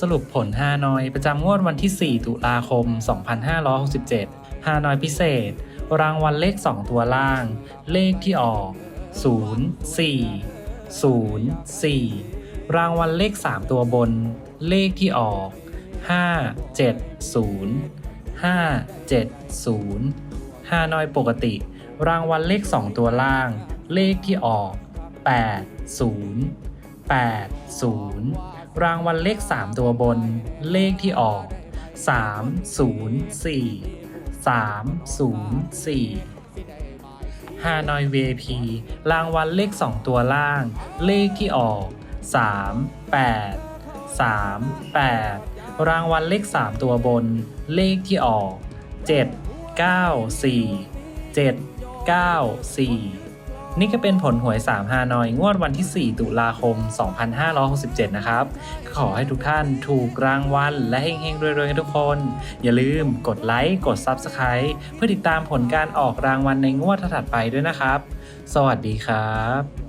สรุปผลฮานอยประจำงวดวันที่ 4 ตุลาคม 2567 ฮานอยพิเศษ รางวัลเลข 2 ตัวล่าง เลขที่ออก 0 4 0 4 รางวัลเลข 3 ตัวบน เลขที่ออก 5 7 0 5 7 0 ฮานอยปกติ รางวัลเลข 2 ตัวล่าง เลขที่ออก 8 0 8 0 รางวัลเลข 3 ตัวบน เลขที่ออก 3 0 4 3 0 4ฮานอย VIP รางวัลเลข 2 ตัวล่าง เลขที่ออก 3 8 3 8 รางวัลเลข 3 ตัวบน เลขที่ออก 7 9 4 7 9 4 นี่ก็เป็นผลหวย 3 ฮานอย งวดวันที่ 4 ตุลาคม 2567 นะครับ ขอให้ทุกท่านถูกรางวัลและเฮงๆ รวยๆ กันทุกคน อย่าลืมกดไลค์ กด Subscribe เพื่อติดตามผลการออกรางวัลในงวดถัดไปด้วยนะครับ สวัสดีครับ